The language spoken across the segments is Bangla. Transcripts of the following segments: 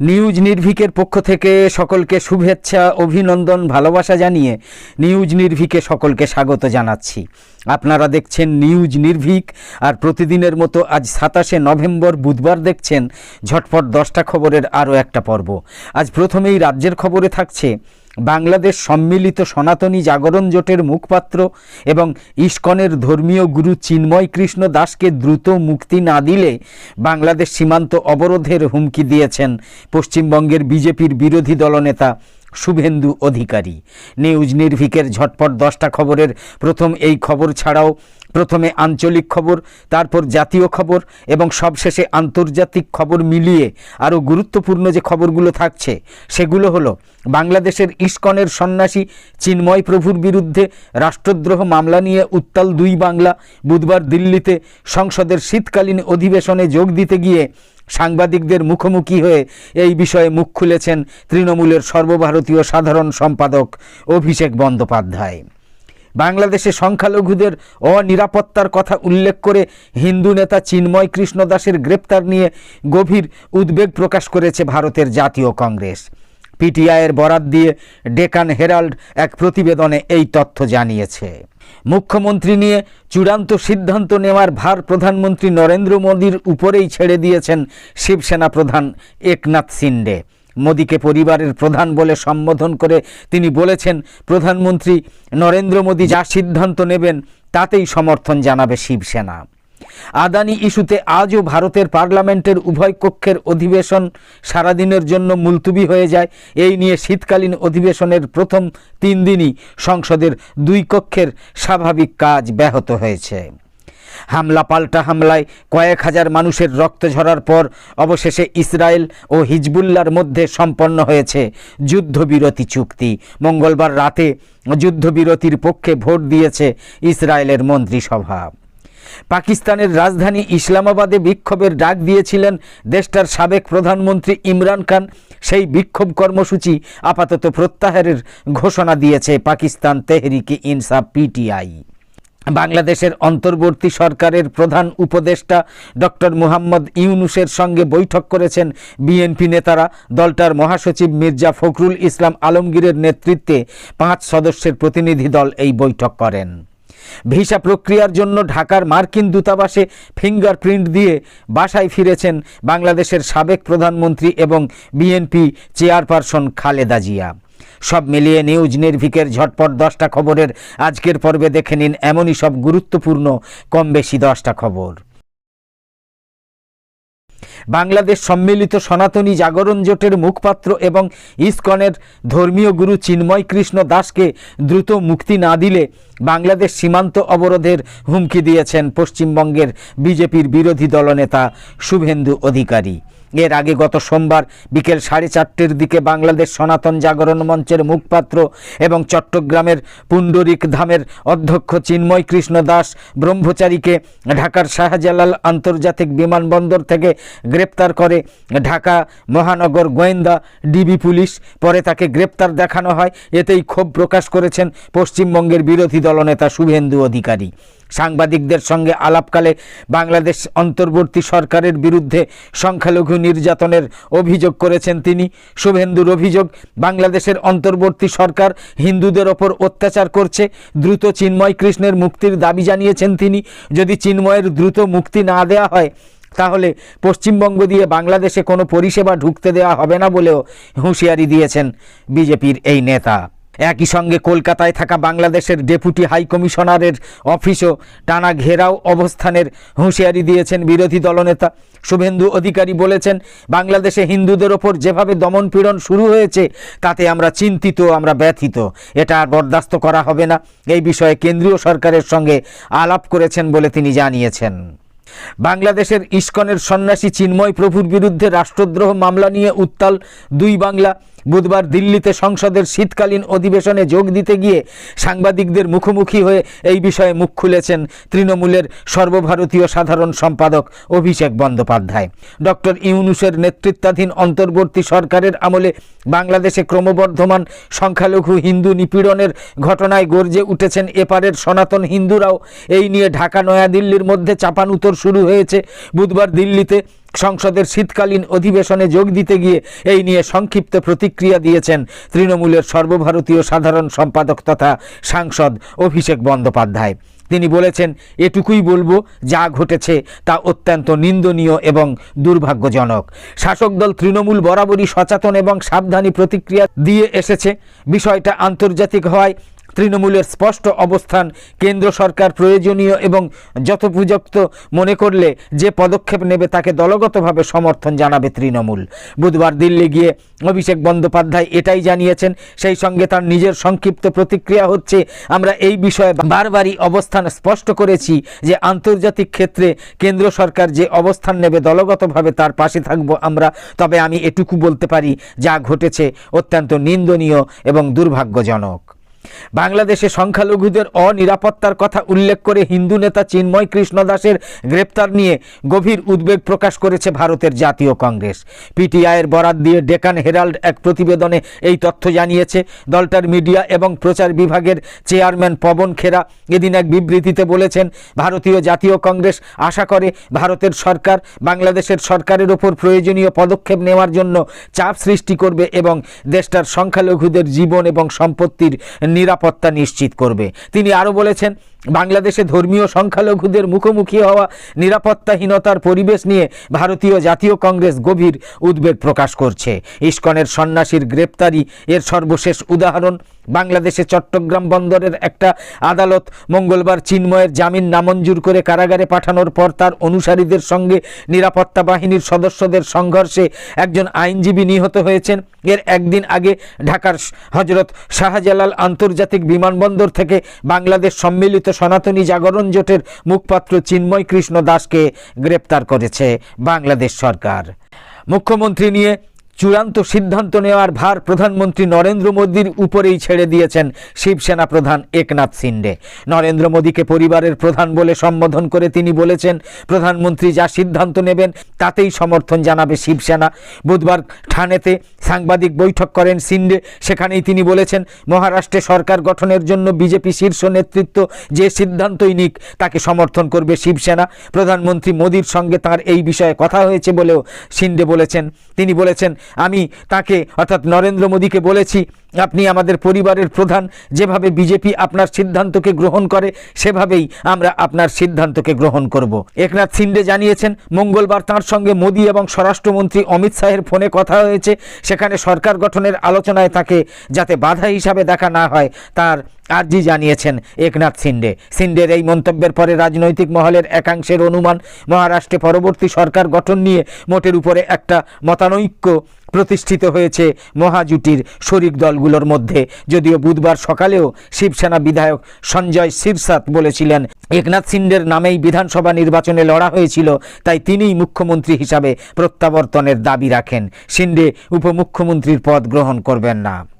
নিউজ নির্ভিকের পক্ষ থেকে সকলকে শুভেচ্ছা, অভিনন্দন, ভালোবাসা জানিয়ে নিউজ নির্ভীকে সকলকে স্বাগত জানাচ্ছি। আপনারা দেখছেন নিউজ নির্ভীক আর প্রতিদিনের মতো আজ সাতাশে নভেম্বর বুধবার দেখছেন ঝটপট দশটা খবরের আরও একটা পর্ব। আজ প্রথমেই রাজ্যের খবরে থাকছে বাংলাদেশ সম্মিলিত সনাতনী জাগরণ জোটের মুখপাত্র এবং ইস্কনের ধর্মীয় গুরু চিন্ময় কৃষ্ণ দাসকে দ্রুত মুক্তি না দিলে বাংলাদেশ সীমান্ত অবরোধের হুমকি দিয়েছেন পশ্চিমবঙ্গের বিজেপির বিরোধী দলনেতা শুভেন্দু অধিকারী। নিউজ নির্ভীকের ঝটপট দশটা খবরের প্রথম এই খবর ছাড়াও প্রথমে আঞ্চলিক খবর, তারপর জাতীয় খবর এবং সবশেষে আন্তর্জাতিক খবর মিলিয়ে আরও গুরুত্বপূর্ণ যে খবরগুলো থাকছে, সেগুলো হলো বাংলাদেশের ইস্কনের সন্ন্যাসী চিন্ময় প্রভুর বিরুদ্ধে রাষ্ট্রদ্রোহ মামলা নিয়ে উত্তাল দুই বাংলা, বুধবার দিল্লিতে সংসদের শীতকালীন অধিবেশনে যোগ দিতে গিয়ে সাংবাদিকদের মুখোমুখি হয়ে এই বিষয়ে মুখ খুলেছেন তৃণমূলের সর্বভারতীয় সাধারণ সম্পাদক অভিষেক বন্দ্যোপাধ্যায়। বাংলাদেশে সংখ্যালঘুদের অনিরাপত্তার কথা উল্লেখ করে হিন্দু নেতা চিন্ময় কৃষ্ণ দাসের গ্রেপ্তার নিয়ে গভীর উদ্বেগ প্রকাশ করেছে ভারতের জাতীয় কংগ্রেস। পিটিআইয়ের বরাত দিয়ে ডেকান হেরাল্ড এক প্রতিবেদনে এই তথ্য জানিয়েছে। মুখ্যমন্ত্রী নিয়ে চূড়ান্ত সিদ্ধান্ত নেওয়ার ভার প্রধানমন্ত্রী নরেন্দ্র মোদীর উপরেই ছেড়ে দিয়েছেন শিবসেনা প্রধান একনাথ সিন্ডে মোদীকে পরিবারের প্রধান বলে সম্বোধন করে তিনি বলেছেন, প্রধানমন্ত্রী নরেন্দ্র মোদী যা সিদ্ধান্ত নেবেন, তাতেই সমর্থন জানাবে শিবসেনা। আদানি ইস্যুতে আজও ভারতের পার্লামেন্টের উভয় কক্ষের অধিবেশন সারাদিনের জন্য মুলতুবি হয়ে যায়। এই নিয়ে শীতকালীন অধিবেশনের প্রথম তিন দিনই সংসদের দুই কক্ষের স্বাভাবিক কাজ ব্যাহত হয়েছে। হামলা পাল্টা হামলায় কয়েক হাজার মানুষের রক্ত ঝরার পর অবশেষে ইসরায়েল ও হিজবুল্লার মধ্যে সম্পন্ন হয়েছে যুদ্ধবিরতি চুক্তি। মঙ্গলবার রাতে যুদ্ধবিরতির পক্ষে ভোট দিয়েছে ইসরায়েলের মন্ত্রিসভা। পাকিস্তানের রাজধানী ইসলামাবাদে বিক্ষোভের ডাক দিয়েছিলেন দেশটার সাবেক প্রধানমন্ত্রী ইমরান খান। সেই বিক্ষোভ কর্মসূচি আপাতত প্রত্যাহারের ঘোষণা দিয়েছে পাকিস্তান তেহরিকি ইনসাফ পিটিআই। বাংলাদেশের অন্তর্বর্তী সরকারের প্রধান উপদেষ্টা ডক্টর মুহাম্মদ ইউনুসের সঙ্গে বৈঠক করেছেন বিএনপি নেতারা। দলটার মহাসচিব মির্জা ফখরুল ইসলাম আলমগীরের নেতৃত্বে পাঁচ সদস্যের প্রতিনিধি দল এই বৈঠক করেন। ভিসা প্রক্রিয়ার জন্য ঢাকার মার্কিন দূতাবাসে ফিঙ্গারপ্রিন্ট দিয়ে বাসায় ফিরেছেন বাংলাদেশের সাবেক প্রধানমন্ত্রী এবং বিএনপি চেয়ারপারসন খালেদা জিয়া। সব মিলিয়ে নিউজ নির্ভিকের ঝটপট দশটা খবরের আজকের পর্বে দেখে নিন এমনই সব গুরুত্বপূর্ণ কম বেশি দশটা খবর। বাংলাদেশ সম্মিলিত সনাতনী জাগরণ জোটের মুখপাত্র এবং ইস্কনের ধর্মীয় গুরু চিন্ময় কৃষ্ণ দাসকে দ্রুত মুক্তি না দিলে বাংলাদেশ সীমান্ত অবরোধের হুমকি দিয়েছেন পশ্চিমবঙ্গের বিজেপির বিরোধী দলনেতা শুভেন্দু অধিকারী। এর আগে গত সোমবার বিকেল সাড়ে চারটের দিকে বাংলাদেশ সনাতন জাগরণ মঞ্চের মুখপাত্র এবং চট্টগ্রামের পুণ্ডরিক ধামের অধ্যক্ষ চিন্ময় কৃষ্ণ দাস ব্রহ্মচারীকে ঢাকার শাহজালাল আন্তর্জাতিক বিমানবন্দর থেকে গ্রেপ্তার করে ঢাকা মহানগর গোয়েন্দা ডিবি পুলিশ। পরে তাকে গ্রেপ্তার দেখানো হয়। এতেই ক্ষোভ প্রকাশ করেছেন পশ্চিমবঙ্গের বিরোধী দলনেতা শুভেন্দু অধিকারী। সাংবাদিকদের সঙ্গে আলাপকালে বাংলাদেশ অন্তর্বর্তী সরকারের বিরুদ্ধে সংখ্যালঘু নির্যাতনের অভিযোগ করেছেন তিনি। শুভেন্দুর অভিযোগ, বাংলাদেশের অন্তর্বর্তী সরকার হিন্দুদের ওপর অত্যাচার করছে, দ্রুত চিন্ময় কৃষ্ণের মুক্তির দাবি জানিয়েছেন তিনি। যদি চিন্ময়ের দ্রুত মুক্তি না দেয়া হয়, তাহলে পশ্চিমবঙ্গ দিয়ে বাংলাদেশে কোনো পরিষেবা ঢুকতে দেওয়া হবে না বলেও হুঁশিয়ারি দিয়েছেন বিজেপির এই নেতা। একই সঙ্গে কলকাতায় থাকা বাংলাদেশের ডেপুটি হাই কমিশনারের অফিসও টানা ঘেরাও অবস্থানের হুঁশিয়ারি দিয়েছেন বিরোধী দলনেতা। শুভেন্দু অধিকারী বলেছেন, বাংলাদেশে হিন্দুদের ওপর যেভাবে দমনপীড়ন শুরু হয়েছে, তাতে আমরা চিন্তিত, আমরা ব্যথিত। এটা আর বরদাস্ত করা হবে না। এই বিষয়ে কেন্দ্রীয় সরকারের সঙ্গে আলাপ করেছেন বলে তিনি জানিয়েছেন। বাংলাদেশের ইস্কনের সন্ন্যাসী চিন্ময় প্রভুর বিরুদ্ধে রাষ্ট্রদ্রোহ মামলা নিয়ে উত্তাল দুই বাংলা বুধবার দিল্লিতে সংসদের শীতকালীন অধিবেশনে যোগ দিতে গিয়ে সাংবাদিকদের মুখোমুখি হয়ে এই বিষয়ে মুখ খুলেছেন তৃণমূলের সর্বভারতীয় সাধারণ সম্পাদক অভিষেক বন্দ্যোপাধ্যায়। ডক্টর ইউনুসের নেতৃত্বাধীন অন্তর্বর্তী সরকারের আমলে বাংলাদেশে ক্রমবর্ধমান সংখ্যালঘু হিন্দু নিপীড়নের ঘটনায় গর্জে উঠেছেন এপারের সনাতন হিন্দুরাও। এই নিয়ে ঢাকা নয়াদিল্লির মধ্যে চাপানুতর শুরু হয়েছে। বুধবার দিল্লিতে সংসদের শীতকালীন অধিবেশনে যোগ দিতে গিয়ে এই নিয়ে সংক্ষিপ্ত প্রতিক্রিয়া দিয়েছেন তৃণমূলের সর্বভারতীয় সাধারণ সম্পাদক তথা সাংসদ অভিষেক বন্দ্যোপাধ্যায়। তিনি বলেছেন, এটুকুই বলব, যা ঘটেছে তা অত্যন্ত নিন্দনীয় এবং দুর্ভাগ্যজনক। শাসক দল তৃণমূল বরাবরই সচেতন এবং সাবধানী প্রতিক্রিয়া দিয়ে এসেছে। বিষয়টা আন্তর্জাতিক হওয়ায় তৃণমূলের স্পষ্ট অবস্থান, কেন্দ্র সরকার প্রয়োজনীয় এবং যথোপযুক্ত মনে করলে যে পদক্ষেপ নেবে তাকে দলগতভাবে সমর্থন জানাবে তৃণমূল। বুধবার দিল্লি গিয়ে অভিষেক বন্দ্যোপাধ্যায় এটাই জানিয়েছেন, সেই সঙ্গে তার নিজের সংক্ষিপ্ত প্রতিক্রিয়া হচ্ছে, আমরা এই বিষয়ে বারবারই অবস্থান স্পষ্ট করেছি যে আন্তর্জাতিক ক্ষেত্রে কেন্দ্র সরকার যে অবস্থান নেবে দলগতভাবে তার পাশে থাকব আমরা, তবে আমি এটুকু বলতে পারি, যা ঘটেছে অত্যন্ত নিন্দনীয় এবং দুর্ভাগ্যজনক। বাংলাদেশে সংখ্যালঘুদের অনিরাপত্তার কথা উল্লেখ করে হিন্দু নেতা চিন্ময় কৃষ্ণ দাসের গ্রেপ্তার নিয়ে গভীর উদ্বেগ প্রকাশ করেছে ভারতের জাতীয় কংগ্রেস। পিটিআইয়ের বরাত দিয়ে ডেকান হেরাল্ড এক প্রতিবেদনে এই তথ্য জানিয়েছে। দলটার মিডিয়া এবং প্রচার বিভাগের চেয়ারম্যান পবন খেরা এদিন এক বিবৃতিতে বলেছেন, ভারতীয় জাতীয় কংগ্রেস আশা করে ভারতের সরকার বাংলাদেশের সরকারের ওপর প্রয়োজনীয় পদক্ষেপ নেওয়ার জন্য চাপ সৃষ্টি করবে এবং দেশটার সংখ্যালঘুদের জীবন এবং সম্পত্তির নিরাপত্তা নিশ্চিত করবে। তিনি আরও বলেছেন বাংলাদেশে ধর্মীয় সংখ্যালঘুদের মুখোমুখি হওয়া নিরাপত্তাহীনতার পরিবেশ নিয়ে ভারতীয় জাতীয় কংগ্রেস গভীর উদ্বেগ প্রকাশ করছে। ইস্কনের সন্ন্যাসীর গ্রেপ্তারি এর সর্বশেষ উদাহরণ। বাংলাদেশে চট্টগ্রাম বন্দরের একটা আদালত মঙ্গলবার চিন্ময়ের জামিন নামঞ্জুর করে কারাগারে পাঠানোর পর তার অনুসারীদের সঙ্গে নিরাপত্তা বাহিনীর সদস্যদের সংঘর্ষে একজন আইনজীবী নিহত হয়েছেন। এর একদিন আগে ঢাকার হজরত শাহজালাল আন্তর্জাতিক বিমানবন্দর থেকে বাংলাদেশ সম্মিলিত সনাতনী জাগরণ জোটের মুখপাত্র চিন্ময় কৃষ্ণ দাসকে গ্রেপ্তার করেছে বাংলাদেশ সরকার। মুখ্যমন্ত্রী নিয়ে চূড়ান্ত সিদ্ধান্ত নেওয়ার ভার প্রধানমন্ত্রী নরেন্দ্র মোদীর উপরেই ছেড়ে দিয়েছেন শিবসেনা প্রধান একনাথ সিন্ডে নরেন্দ্র মোদীকে পরিবারের প্রধান বলে সম্বোধন করে তিনি বলেছেন, প্রধানমন্ত্রী যা সিদ্ধান্ত নেবেন তাতেই সমর্থন জানাবে শিবসেনা। বুধবার ঠানেতে সাংবাদিক বৈঠক করেন সিন্ডে সেখানেই তিনি বলেছেন, মহারাষ্ট্রে সরকার গঠনের জন্য বিজেপি শীর্ষ নেতৃত্ব যে সিদ্ধান্তই নিক, তাকে সমর্থন করবে শিবসেনা। প্রধানমন্ত্রী মোদীর সঙ্গে তার এই বিষয়ে কথা হয়েছে বলেও সিন্ডে বলেছেন। তিনি বলেছেন আমি তাকে অর্থাৎ নরেন্দ্র মোদীকে বলেছি আপনি আমাদের পরিবারের প্রধান, যেভাবে বিজেপি আপনার সিদ্ধান্তকে গ্রহণ করে, সেভাবেই আমরা আপনার সিদ্ধান্তকে গ্রহণ করব। একনাথ সিন্ডে জানিয়েছেন, মঙ্গলবার তাঁর সঙ্গে মোদী এবং স্বরাষ্ট্রমন্ত্রী অমিত শাহের ফোনে কথা হয়েছে। সেখানে সরকার গঠনের আলোচনায় তাকে যাতে বাধা হিসাবে দেখা না হয়, তার আর্জি জানিয়েছেন একনাথ সিন্ডে। সিন্ডের এই মন্তব্যের পরে রাজনৈতিক মহলের একাংশের অনুমান, মহারাষ্ট্রে পরবর্তী সরকার গঠন নিয়ে মোটের উপরে একটা মতানৈক্য প্রতিষ্ঠিত হয়েছে মহাজুটির শরিক দলগুলোর মধ্যে। যদিও বুধবার সকালেও শিবসেনা বিধায়ক সঞ্জয় শিরসাত বলেছিলেন, একনাথ সিন্ডের নামেই বিধানসভা নির্বাচনে লড়া হয়েছিল, তাই তিনিই মুখ্যমন্ত্রী হিসাবে প্রত্যাবর্তনের দাবি রাখেন। সিন্ডে উপমুখ্যমন্ত্রীর পদ গ্রহণ করবেন না।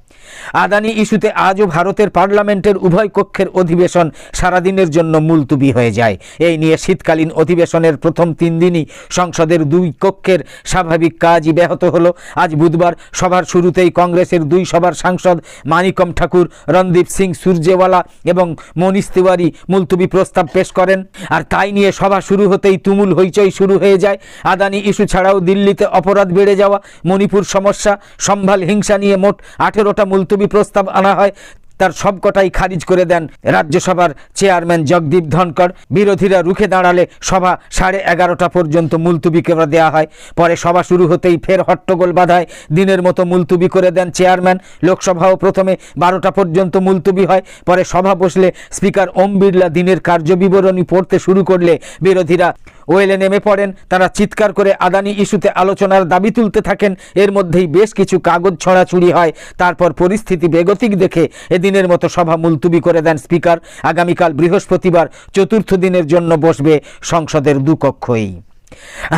আদানি ইস্যুতে আজও ভারতের পার্লামেন্টের উভয় কক্ষের অধিবেশন সারাদিনের জন্য মুলতুবি হয়ে যায়। এই নিয়ে শীতকালীন অধিবেশনের প্রথম তিন দিনই সংসদের দুই কক্ষের স্বাভাবিক কাজই ব্যাহত হলো। আজ বুধবার সভার শুরুতেই কংগ্রেসের দুই সভার সাংসদ মানিকম ঠাকুর, রণদীপ সিং সূর্যেওয়ালা এবং মনীষ তিওয়ারি মুলতুবি প্রস্তাব পেশ করেন। আর তাই নিয়ে সভা শুরু হতেই তুমুল হইচই শুরু হয়ে যায়। আদানি ইস্যু ছাড়াও দিল্লিতে অপরাধ বেড়ে যাওয়া, মণিপুর সমস্যা, সম্ভাল হিংসা নিয়ে মোট আঠেরোটা মুলতবি প্রস্তাব আনা হয়, তার সবকটাই খারিজ করে দেন রাজ্যসভার চেয়ারম্যান জগদীপ ধনকর বিরোধীরা রুখে দাঁড়ালে সভা সাড়ে এগারোটা পর্যন্ত মুলতুবি করে দেওয়া হয়। পরে সভা শুরু হতেই ফের হট্টগোল বাধায় দিনের মতো মুলতুবি করে দেন চেয়ারম্যান। লোকসভাও প্রথমে বারোটা পর্যন্ত মুলতুবি হয়, পরে সভা বসলে স্পিকার ওম বিড়লা দিনের কার্যবিবরণী পড়তে শুরু করলে বিরোধীরা ওয়েলে নেমে পড়েন। তারা চিৎকার করে আদানি ইস্যুতে আলোচনার দাবি তুলতে থাকেন। এর মধ্যেই বেশ কিছু কাগজ ছড়াছুড়ি হয়। তারপর পরিস্থিতি বেগতিক দেখে এদিনের মতো সভা মুলতুবি করে দেন স্পিকার। আগামীকাল বৃহস্পতিবার চতুর্থ দিনের জন্য বসবে সংসদের দুকক্ষই।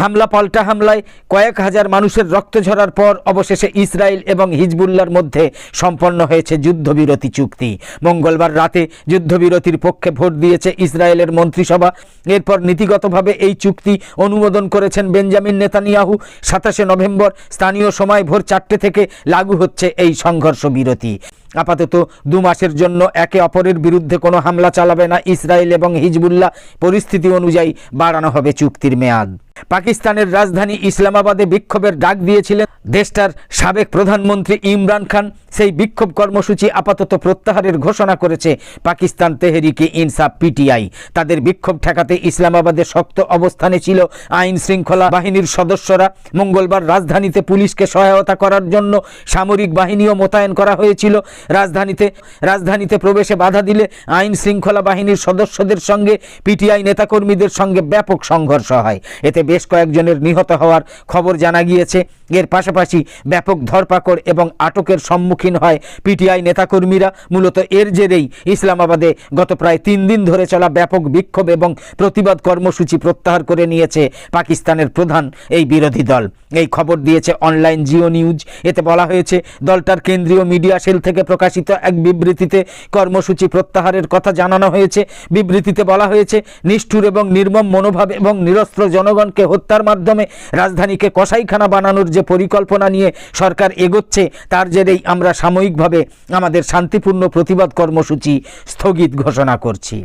হামলা পাল্টা হামলায় কয়েক হাজার মানুষের রক্ত ঝরার পর অবশেষে ইসরায়েল এবং হিজবুল্লার মধ্যে সম্পন্ন হয়েছে যুদ্ধবিরতি চুক্তি। মঙ্গলবার রাতে যুদ্ধবিরতির পক্ষে ভোট দিয়েছে ইসরায়েলের মন্ত্রিসভা। এরপর নীতিগতভাবে এই চুক্তি অনুমোদন করেছেন বেঞ্জামিন নেতানিয়াহু। সাতাশে নভেম্বর স্থানীয় সময় ভোর চারটে থেকে লাগু হচ্ছে এই সংঘর্ষ বিরতি। আপাতত দু মাসের জন্য একে অপরের বিরুদ্ধে কোনো হামলা চালাবে না ইসরায়েল এবং হিজবুল্লাহ। পরিস্থিতি অনুযায়ী বাড়ানো হবে চুক্তির মেয়াদ। পাকিস্তানের রাজধানী ইসলামাবাদে বিক্ষোভের ডাক দিয়েছিলেন দেশটার সাবেক প্রধানমন্ত্রী ইমরান খান। সেই বিক্ষোভ কর্মসূচি আপাতত প্রত্যাহারের ঘোষণা করেছে পাকিস্তান তেহরিকে ইনসাফ পিটিআই। তাদের বিক্ষোভ ঠেকাতে ইসলামাবাদে শক্ত অবস্থানে ছিল আইন শৃঙ্খলা বাহিনীর সদস্যরা। মঙ্গলবার রাজধানীতে পুলিশকে সহায়তা করার জন্য সামরিক বাহিনীও মোতায়েন করা হয়েছিল। রাজধানীতে রাজধানীতে প্রবেশে বাধা দিলে আইন শৃঙ্খলা বাহিনীর সদস্যদের সঙ্গে পিটিআই নেতাকর্মীদের সঙ্গে ব্যাপক সংঘর্ষ হয়। এতে বেশ কয়েকজনের নিহত হওয়ার খবর জানা গিয়েছে। এর পাশাপাশি ব্যাপক ধরপাকড় এবং আটকের সম্মুখীন হয় পিটিআই নেতাকর্মীরা। মূলত এর জেরেই ইসলামাবাদে গত প্রায় তিন দিন ধরে চলা ব্যাপক বিক্ষোভ এবং প্রতিবাদ কর্মসূচি প্রত্যাহার করে নিয়েছে পাকিস্তানের প্রধান এই বিরোধী দল। এই খবর দিয়েছে অনলাইন জিও নিউজ। এতে বলা হয়েছে, দলটার কেন্দ্রীয় মিডিয়া সেল থেকে প্রকাশিত এক বিবৃতিতে কর্মসূচি প্রত্যাহারের কথা জানানো হয়েছে। বিবৃতিতে বলা হয়েছে, নিষ্ঠুর এবং নির্মম মনোভাব এবং নিরস্ত্র জনগণকে হত্যার মাধ্যমে রাজধানীকে কসাইখানা বানানোর যে পরিকল্পনা নিয়ে সরকার এগোচ্ছে, তার জেরেই আমরা সাময়িকভাবে আমাদের শান্তিপূর্ণ প্রতিবাদ কর্মসূচি স্থগিত ঘোষণা করছি।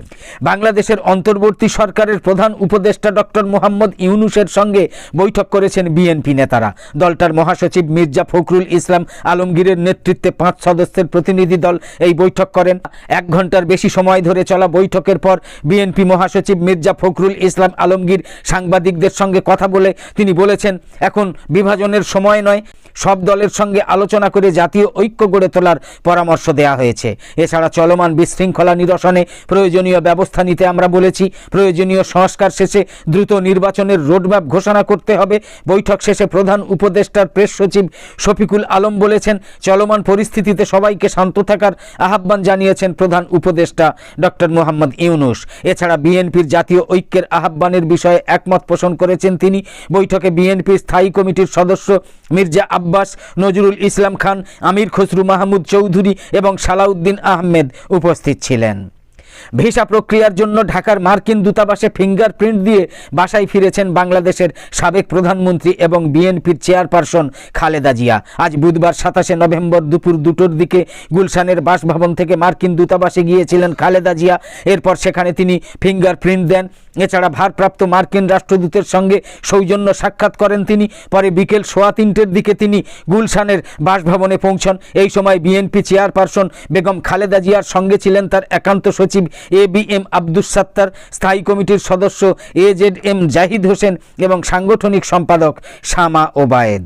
বাংলাদেশের অন্তর্বর্তী সরকারের প্রধান উপদেষ্টা ডক্টর মোহাম্মদ ইউনুসের সঙ্গে বৈঠক করেছেন বিএনপি নেতারা। দলটার মহাসচিব মির্জা ফখরুল ইসলাম আলমগীরের নেতৃত্বে পাঁচ সদস্যের প্রতিনিধি দল এই বৈঠক করেন। এক ঘণ্টার বেশি সময় ধরে চলা বৈঠকের পর বিএনপি মহাসচিব মির্জা ফখরুল ইসলাম আলমগীর সাংবাদিকদের সঙ্গে কথা বলে তিনি বলেছেন, এখন বিভাজনের সময় নয়। সব দলের সঙ্গে আলোচনা করে জাতীয় ঐক্য গড়ে তোলার পরামর্শ দেওয়া হয়েছে। এছাড়া চলমান বিশৃঙ্খলা নিরসনে প্রয়োজনীয় ব্যবস্থা নিতে আমরা বলেছি, প্রয়োজনীয় সংস্কার শেষে দ্রুত নির্বাচনের রোডম্যাপ ঘোষণা করতে হবে। বৈঠক শেষে প্রধান উপদেষ্টার প্রেস সচিব শফিকুল আলম বলেছেন, চলমান পরিস্থিতিতে সবাইকে শান্ত থাকার আহ্বান জানিয়েছেন প্রধান উপদেষ্টা ডক্টর মোহাম্মদ ইউনুস। এছাড়া বিএনপির জাতীয় ঐক্যের আহ্বানের বিষয়ে একমত পোষণ করেছেন তিনি। বৈঠকে বিএনপির স্থায়ী কমিটির সদস্য মির্জা আব্বাস, নজরুল ইসলাম খান, আমির খসরু মাহমুদ চৌধুরী এবং সালাউদ্দিন আহমেদ উপস্থিত ছিলেন। ভিসা প্রক্রিয়ার জন্য ঢাকার মার্কিন দূতাবাসে ফিঙ্গারপ্রিন্ট দিয়ে বাসায় ফিরেছেন বাংলাদেশের সাবেক প্রধানমন্ত্রী এবং বিএনপির চেয়ারপারসন খালেদা জিয়া। আজ বুধবার সাতাশে নভেম্বর দুপুর দুটোর দিকে গুলশানের বাসভবন থেকে মার্কিন দূতাবাসে গিয়েছিলেন খালেদা জিয়া। এরপর সেখানে তিনি ফিঙ্গারপ্রিন্ট দেন। এছাড়া ভারপ্রাপ্ত মার্কিন রাষ্ট্রদূতের সঙ্গে সৌজন্য সাক্ষাৎ করেন তিনি। পরে বিকেল সোয়া তিনটের দিকে তিনি গুলশানের বাসভবনে পৌঁছন। এই সময় বিএনপি চেয়ারপারসন বেগম খালেদা জিয়ার সঙ্গে ছিলেন তার একান্ত সচিব A B M Abdus Sattar, স্থায়ী কমিটির সদস্য A Z M Zahid Hossain এবং সাংগঠনিক সম্পাদক শামা ওবায়েদ।